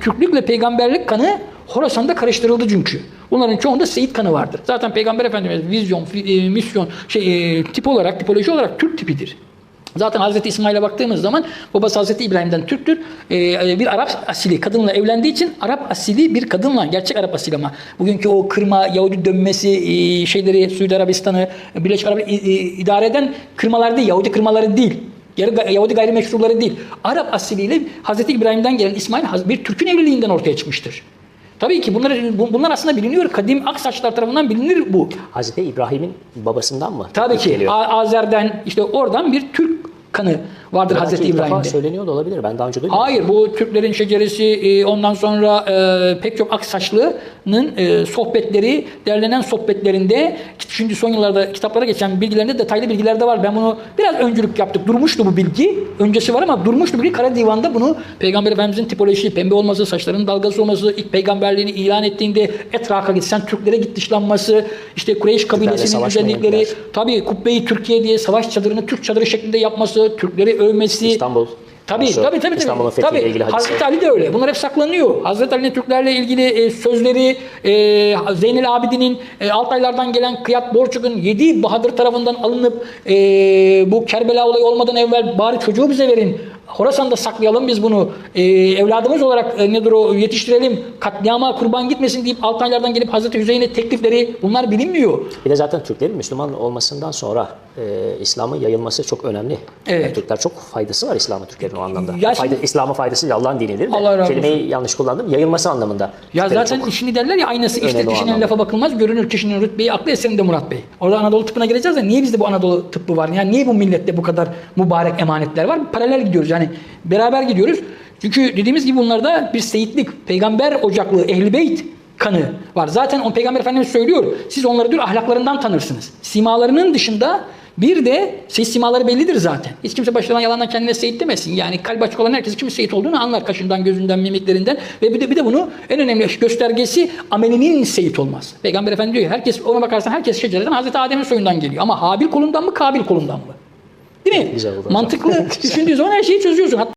Türklükle peygamberlik kanı Horasan'da karıştırıldı çünkü. Bunların çoğunda Seyit kanı vardır. Zaten Peygamber Efendimiz vizyon, e, misyon, şey, e, tip olarak, tipoloji olarak Türk tipidir. Zaten Hazreti İsmail'e baktığımız zaman babası Hazreti İbrahim'den Türktür. Ee, bir Arap asili kadınla evlendiği için Arap asili bir kadınla gerçek Arap asili ama bugünkü o kırma Yahudi dönmesi e, şeyleri Suudi Arabistan'ı Birleşik Arap e, idare eden kırmalar değil Yahudi kırmaları değil. Yahudi gayrimeşruları değil. Arap asiliyle Hazreti İbrahim'den gelen İsmail bir Türk'ün evliliğinden ortaya çıkmıştır. Tabii ki bunlar, bu- bunlar aslında biliniyor. Kadim Aksaçlar tarafından bilinir bu. Hazreti İbrahim'in babasından mı? Tabii ki geliyor? Azer'den işte oradan bir Türk kanı vardır Belki Hazreti İbrahim'de. söyleniyor da olabilir. Ben daha önce duymadım. Hayır bu Türklerin şeceresi e, ondan sonra e, pek çok Aksaçlı'nın e, sohbetleri derlenen sohbetlerinde şimdi son yıllarda kitaplara geçen bilgilerinde detaylı bilgiler de var. Ben bunu biraz öncülük yaptık. Durmuştu bu bilgi. Öncesi var ama durmuştu bilgi. Kara Divan'da bunu Peygamber Efendimizin tipolojisi, pembe olması, saçlarının dalgası olması, ilk peygamberliğini ilan ettiğinde etraka gitsen Türklere git dışlanması, işte Kureyş kabilesinin özellikleri, tabii Kubbe-i Türkiye diye savaş çadırını Türk çadırı şeklinde yapması, Türkleri övmesi, İstanbul. Tabii Konusu, tabii tabii. İstanbul'un tabii. fethiyle Tabii. ilgili hadise. Hazreti Ali de öyle. Bunlar hep saklanıyor. Hazreti Ali'nin Türklerle ilgili e, sözleri, e, Zeynel Abidin'in e, Altaylardan gelen Kıyat Borçuk'un yedi Bahadır tarafından alınıp e, bu Kerbela olayı olmadan evvel bari çocuğu bize verin. Horasan'da saklayalım biz bunu. E, evladımız olarak e, nedir o yetiştirelim. Katliama kurban gitmesin deyip Altaylardan gelip Hazreti Hüseyin'e teklifleri bunlar bilinmiyor. Bir de zaten Türklerin Müslüman olmasından sonra e, İslam'ın yayılması çok önemli. Evet. Yani Türkler çok faydası var İslam'a Türklerin o anlamda. Ya Fayda, İslam'ın faydası Allah'ın dinidir de. Allah Kelimeyi yanlış kullandım. Yayılması anlamında. Ya Türklerin zaten şimdi derler ya aynası işte kişinin lafa bakılmaz görünür kişinin rütbeyi aklı eserinde Murat Bey. Orada Anadolu tıbbına gireceğiz ya niye bizde bu Anadolu tıbbı var? Yani niye bu millette bu kadar mübarek emanetler var? Paralel gidiyoruz yani beraber gidiyoruz. Çünkü dediğimiz gibi bunlarda bir seyitlik, peygamber ocaklı, ehli beyt kanı var. Zaten o peygamber efendimiz söylüyor. Siz onları diyor ahlaklarından tanırsınız. Simalarının dışında bir de seyit simaları bellidir zaten. Hiç kimse başından yalandan kendine seyit demesin. Yani kalp açık olan herkes kimin seyit olduğunu anlar kaşından, gözünden, mimiklerinden ve bir de bir de bunu en önemli göstergesi amelinin seyit olmaz. Peygamber Efendimiz diyor ki, herkes ona bakarsan herkes şecereden Hazreti Adem'in soyundan geliyor. Ama Habil kolundan mı, Kabil kolundan mı? Değil mi? Güzel oldu. Mantıklı düşündüğü zaman her şeyi çözüyorsun. Hatta